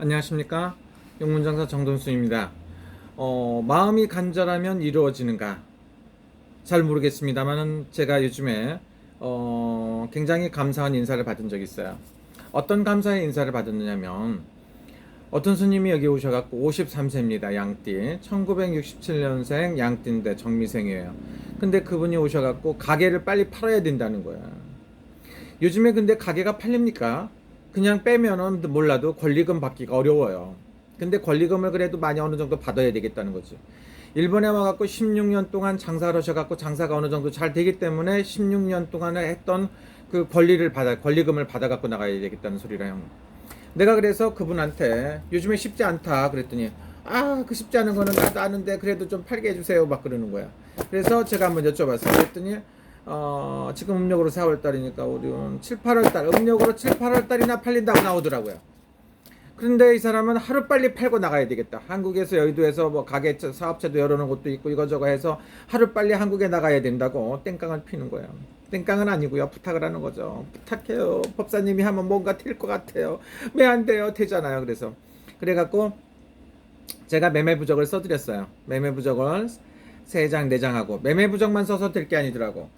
안녕하십니까 용문장사 정돈수입니다. 어, 마음이 간절하면 이루어지는가 잘 모르겠습니다만은 제가 요즘에 어, 굉장히 감사한 인사를 받은 적이 있어요. 어떤 감사의 인사를 받았느냐면 어떤 스님이 여기 오셔갖고 53세입니다 양띠 1967년생 양띠인데 정미생이에요. 근데 그분이 오셔갖고 가게를 빨리 팔아야 된다는 거야. 요즘에 근데 가게가 팔립니까? 그냥 빼면은 몰라도 권리금 받기가 어려워요. 근데 권리금을 그래도 많이 어느 정도 받아야 되겠다는 거지. 일본에 와갖고 16년 동안 장사를 하셔갖고 장사가 어느 정도 잘 되기 때문에 16년 동안에 했던 그 권리를 받아, 권리금을 받아갖고 나가야 되겠다는 소리라요. 내가 그래서 그분한테 요즘에 쉽지 않다 그랬더니 아 그 쉽지 않은 거는 나도 아는데 그래도 좀 팔게 해주세요 막 그러는 거야. 그래서 제가 한번 여쭤봤어요. 그랬더니 어, 지금 음력으로 4월 달이니까 우리는 7, 8월 달 음력으로 7, 8월 달이나 팔린다고 나오더라고요. 그런데 이 사람은 하루 빨리 팔고 나가야 되겠다. 한국에서 여의도에서 뭐 가게 사업체도 열어놓은 곳도 있고 이거저거 해서 하루 빨리 한국에 나가야 된다고 땡깡을 피는 거예요. 땡깡은 아니고요. 부탁을 하는 거죠. 부탁해요. 법사님이 하면 뭔가 될것 같아요. 왜 안 돼요? 되잖아요. 그래서 그래갖고 제가 매매 부적을 써드렸어요. 매매 부적을 세 장, 네 장하고 매매 부적만 써서 될 게 아니더라고.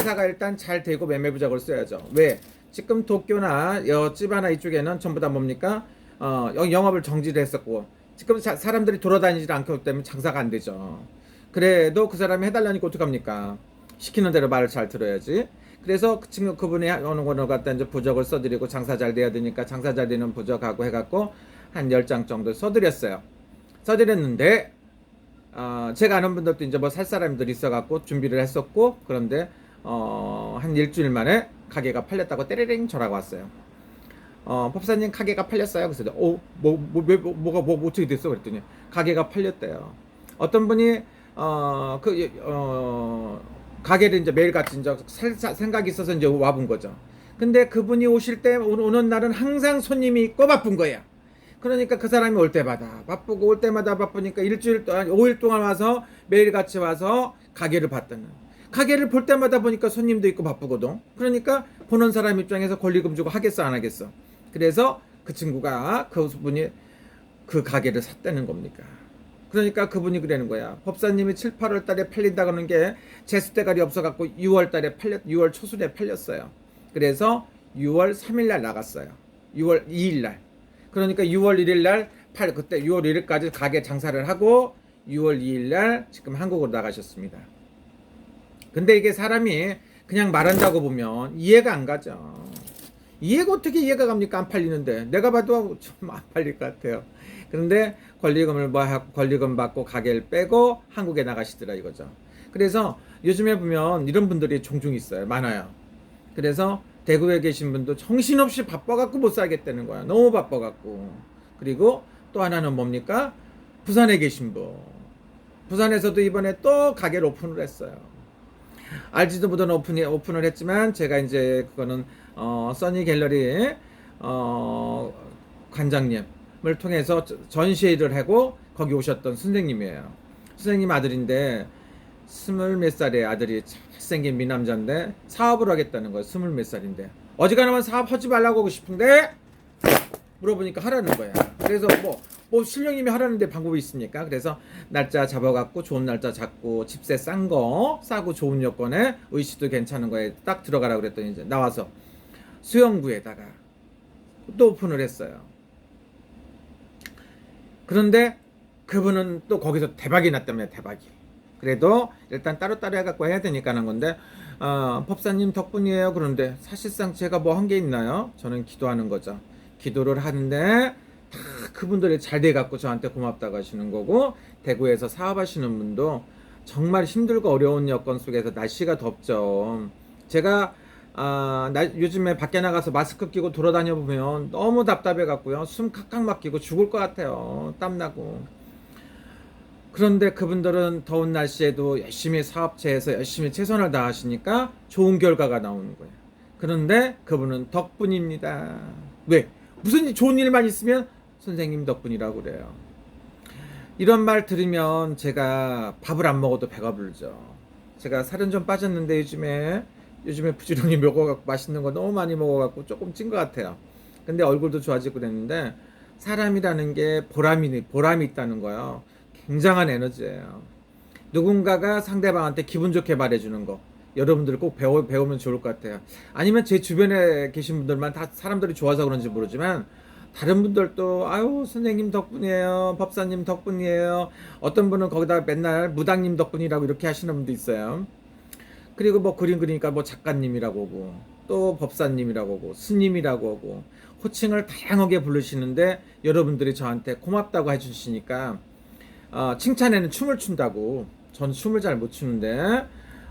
회사가 일단 잘 되고 매매 부적을 써야죠. 왜? 지금 도쿄나 여찌바나 이쪽에는 전부 다 뭡니까? 어, 영- 영업을 정지를 했었고 지금 사, 사람들이 돌아다니질 않기 때문에 장사가 안 되죠. 그래도 그 사람이 해달라니까 어떡합니까? 시키는 대로 말을 잘 들어야지. 그래서 그 친구 그분이 어느 거를 갖다 이제 부적을 써드리고 장사 잘 돼야 되니까 장사 잘 되는 부적하고 해갖고 한열장 정도 써드렸어요. 써드렸는데 어, 제가 아는 분들도 이제 뭐 살 사람들 있어갖고 준비를 했었고 그런데 어, 한 일주일 만에 가게가 팔렸다고 때레랭 전화가 왔어요. 어, 법사님 가게가 팔렸어요. 그래서 어, 뭐, 뭐, 왜, 뭐, 뭐가 뭐, 뭐 어떻게 됐어? 그랬더니 가게가 팔렸대요. 어떤 분이 어, 그, 어, 가게를 이제 매일 같이 이제 살 사- 생각이 있어서 이제 와본 거죠. 근데 그분이 오실 때 오- 오는 날은 항상 손님이 있고 바쁜 거야. 그러니까 그 사람이 올 때마다 바쁘고 올 때마다 바쁘니까 일주일 동안 5일 동안 와서 매일 같이 와서 가게를 봤다는 가게를 볼 때마다 보니까 손님도 있고 바쁘거든. 그러니까 보는 사람 입장에서 권리금 주고 하겠어 안 하겠어? 그래서 그 친구가 그분이 그 가게를 샀다는 겁니까? 그러니까 그분이 그러는 거야. 법사님이 7, 8월 달에 팔린다 그러는 게 제수대갈이 없어 갖고 6월 달에 팔렸 6월 초순에 팔렸어요. 그래서 6월 3일 날 나갔어요. 6월 2일 날. 그러니까 6월 1일 날 팔, 그때 6월 1일까지 가게 장사를 하고 6월 2일 날 지금 한국으로 나가셨습니다. 근데 이게 사람이 그냥 말한다고 보면 이해가 안 가죠. 이해가 어떻게 이해가 갑니까? 안 팔리는데. 내가 봐도 좀 안 팔릴 것 같아요. 그런데 권리금을 뭐 권리금 받고 가게를 빼고 한국에 나가시더라 이거죠. 그래서 요즘에 보면 이런 분들이 종종 있어요. 많아요. 그래서 대구에 계신 분도 정신없이 바빠갖고 못 살겠다는 거야. 너무 바빠갖고. 그리고 또 하나는 뭡니까? 부산에 계신 분. 부산에서도 이번에 또 가게를 오픈을 했어요. 알지도 못한 오픈이 오픈을 했지만 제가 이제 그거는 어, 써니 갤러리 어, 관장님을 통해서 저- 전시회를 하고 거기 오셨던 선생님이에요. 선생님 아들인데 스물 몇 살의 아들이 잘생긴 미남자인데 사업을 하겠다는 거예요. 스물 몇 살인데 어지간하면 사업 하지 말라고 하고 싶은데 물어보니까 하라는 거야. 그래서 뭐, 뭐 신령님이 하라는데 방법이 있습니까? 그래서 날짜 잡아갖고 좋은 날짜 잡고 집세 싼 거 싸고 좋은 여건에 의시도 괜찮은 거에 딱 들어가라 그랬더니 이제 나와서 수영구에다가 또 오픈을 했어요. 그런데 그분은 또 거기서 대박이 났다며 대박이. 그래도 일단 따로따로 해갖고 해야 되니까 하는 건데 어, 법사님 덕분이에요. 그런데 사실상 제가 뭐 한 게 있나요? 저는 기도하는 거죠. 기도를 하는데 다 그분들이 잘 돼갖고 저한테 고맙다고 하시는 거고 대구에서 사업하시는 분도 정말 힘들고 어려운 여건 속에서 날씨가 덥죠. 제가 아, 나, 요즘에 밖에 나가서 마스크 끼고 돌아다녀 보면 너무 답답해 갖고요. 숨 칵칵 막히고 죽을 것 같아요. 땀 나고. 그런데 그분들은 더운 날씨에도 열심히 사업체에서 열심히 최선을 다하시니까 좋은 결과가 나오는 거예요. 그런데 그분은 덕분입니다. 왜? 무슨 일- 좋은 일만 있으면 선생님 덕분이라고 그래요. 이런 말 들으면 제가 밥을 안 먹어도 배가 불죠. 제가 살은 좀 빠졌는데 요즘에 요즘에 부지런히 먹어갖고 맛있는 거 너무 많이 먹어갖고 조금 찐 것 같아요. 근데 얼굴도 좋아지고 그랬는데 사람이라는 게 보람이 보람이 있다는 거요. 굉장한 에너지예요. 누군가가 상대방한테 기분 좋게 말해주는 거 여러분들 꼭 배워 배우면 좋을 것 같아요. 아니면 제 주변에 계신 분들만 다 사람들이 좋아서 그런지 모르지만 다른 분들도 아유 선생님 덕분이에요, 법사님 덕분이에요. 어떤 분은 거기다 맨날 무당님 덕분이라고 이렇게 하시는 분도 있어요. 그리고 뭐 그림 그리니까 뭐 작가님이라고 하고 또 법사님이라고 하고 스님이라고 하고 호칭을 다양하게 부르시는데 여러분들이 저한테 고맙다고 해주시니까 어, 칭찬에는 춤을 춘다고 전 춤을 잘 못 추는데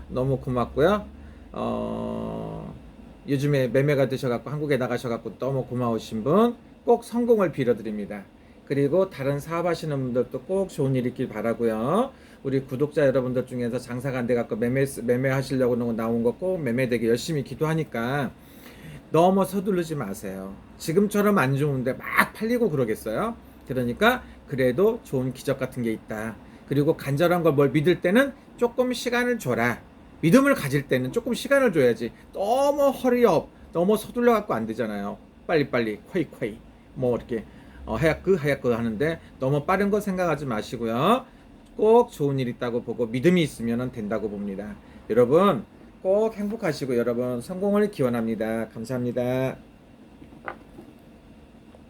너무 고맙고요 어, 요즘에 매매가 되셔갖고 한국에 나가셔갖고 너무 고마우신 분 꼭 성공을 빌어드립니다 그리고 다른 사업하시는 분들도 꼭 좋은 일 있길 바라고요 우리 구독자 여러분들 중에서 장사가 안 돼갖고 매매 매매하시려고 나온 거 꼭 매매되게 열심히 기도하니까 너무 서두르지 마세요. 지금처럼 안 좋은데 막 팔리고 그러겠어요? 그러니까 그래도 좋은 기적 같은 게 있다. 그리고 간절한 걸 뭘 믿을 때는 조금 시간을 줘라. 믿음을 가질 때는 조금 시간을 줘야지. 너무 허리업, 너무 서둘러 갖고 안 되잖아요. 빨리빨리 콰이콰이 뭐 이렇게 어, 하얗그 하얗그 하는데 너무 빠른 거 생각하지 마시고요. 꼭 좋은 일 있다고 보고 믿음이 있으면 된다고 봅니다. 여러분 꼭 행복하시고 여러분 성공을 기원합니다. 감사합니다.